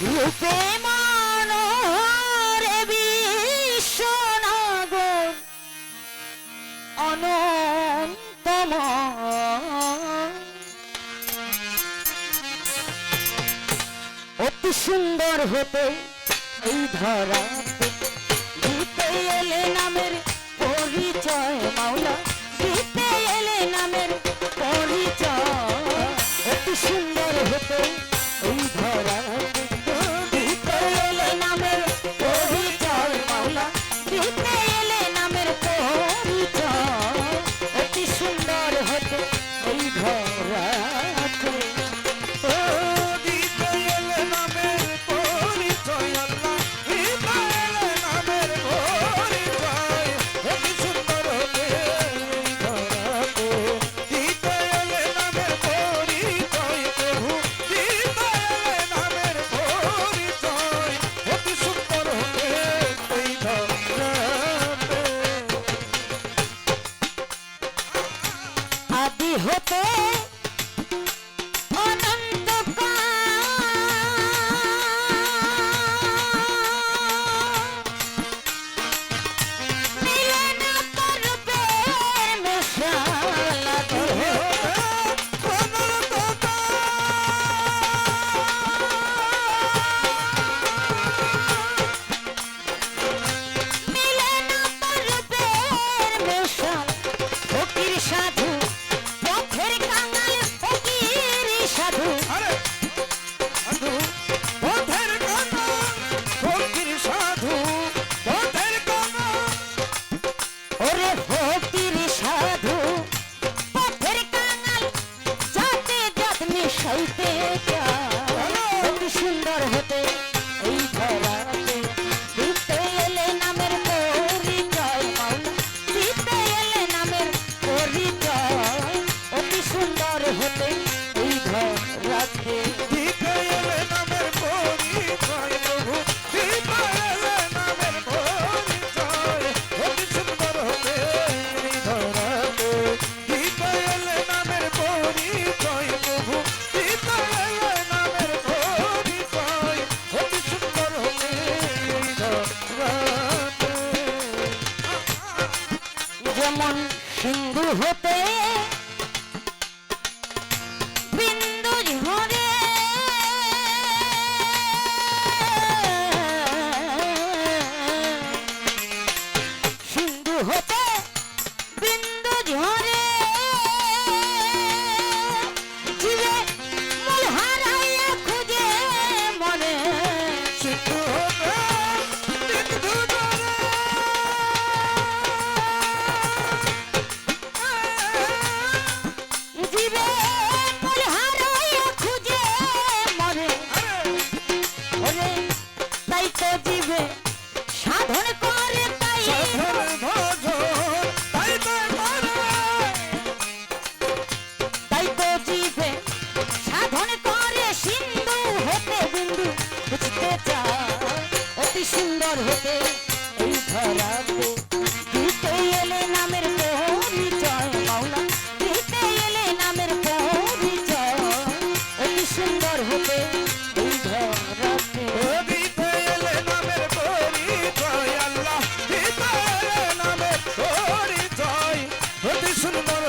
রূপে মনরে বিশ্বনাগর অনন্তম অতি সুন্দর হতে এই ধরা দিতে এলে নামের পরিচয় মাওলা, দিতে এলে নামের পরিচয়। অতি সুন্দর হতে এই ধরা Cinnamon.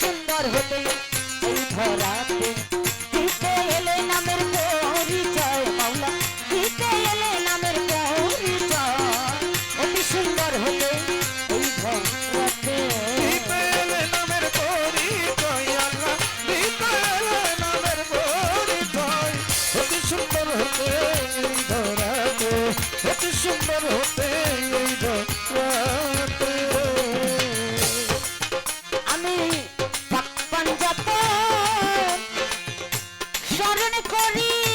সুন্দর হতে এই স্মরণ করি।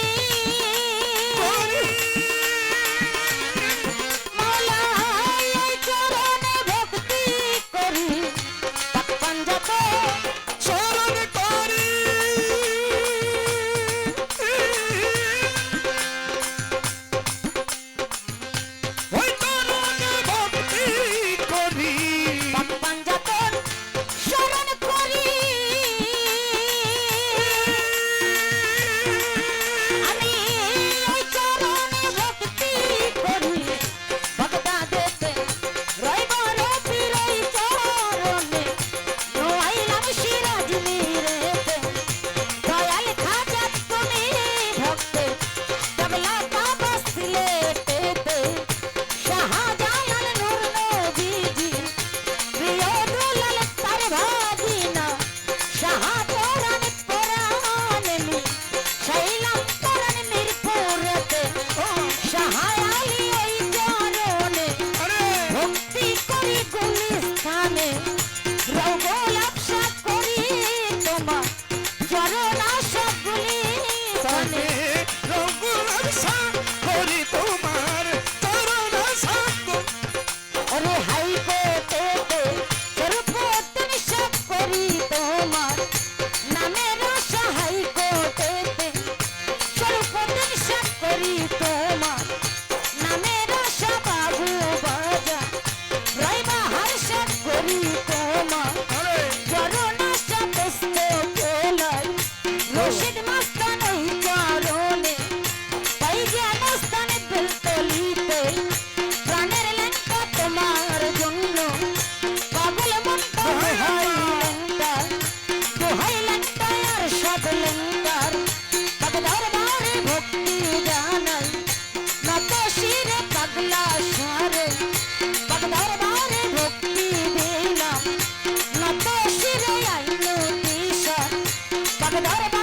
I'm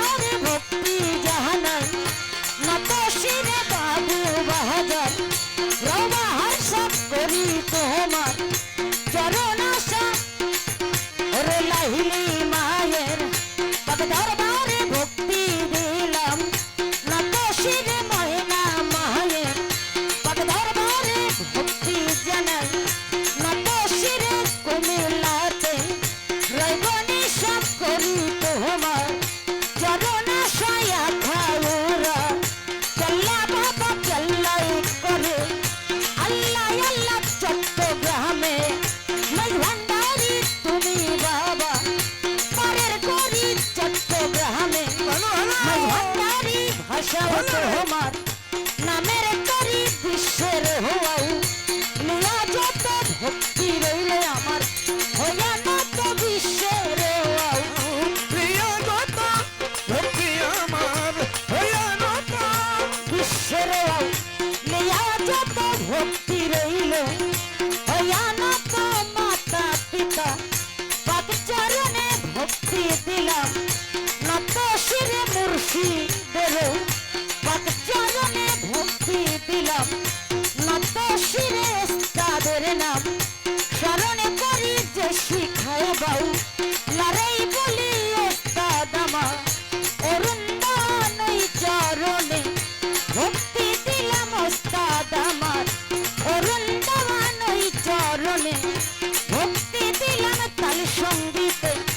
শান্তি রইল। সঙ্গীতে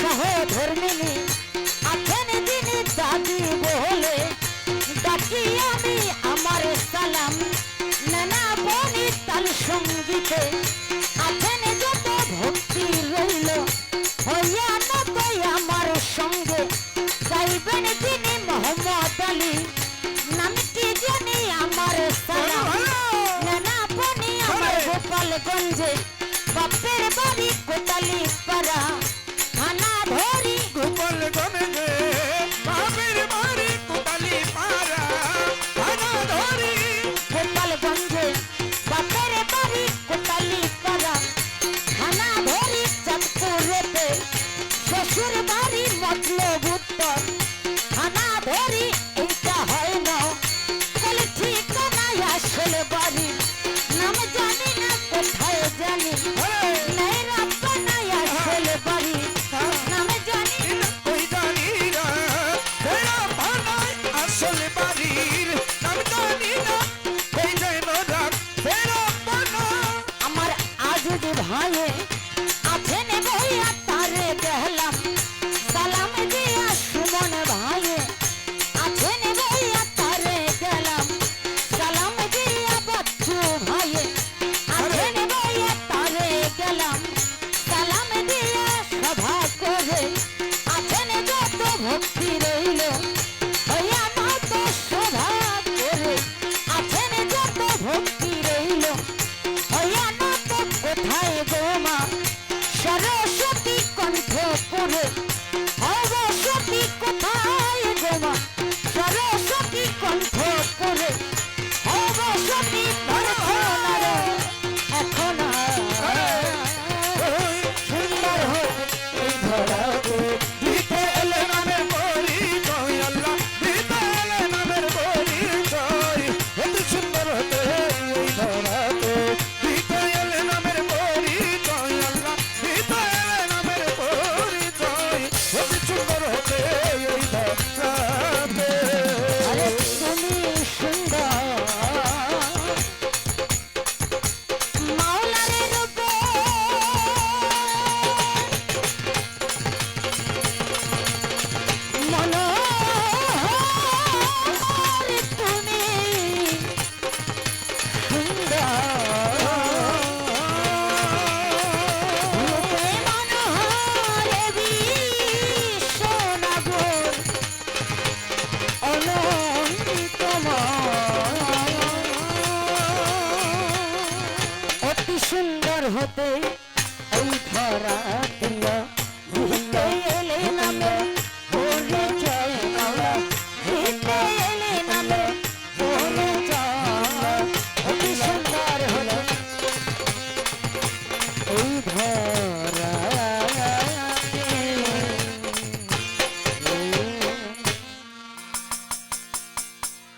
সহধর্মিনী আছেন যিনি দাদি বহলে। ডাকি আমি আমার সালাম নানা বনি তাল সঙ্গীতে। হতে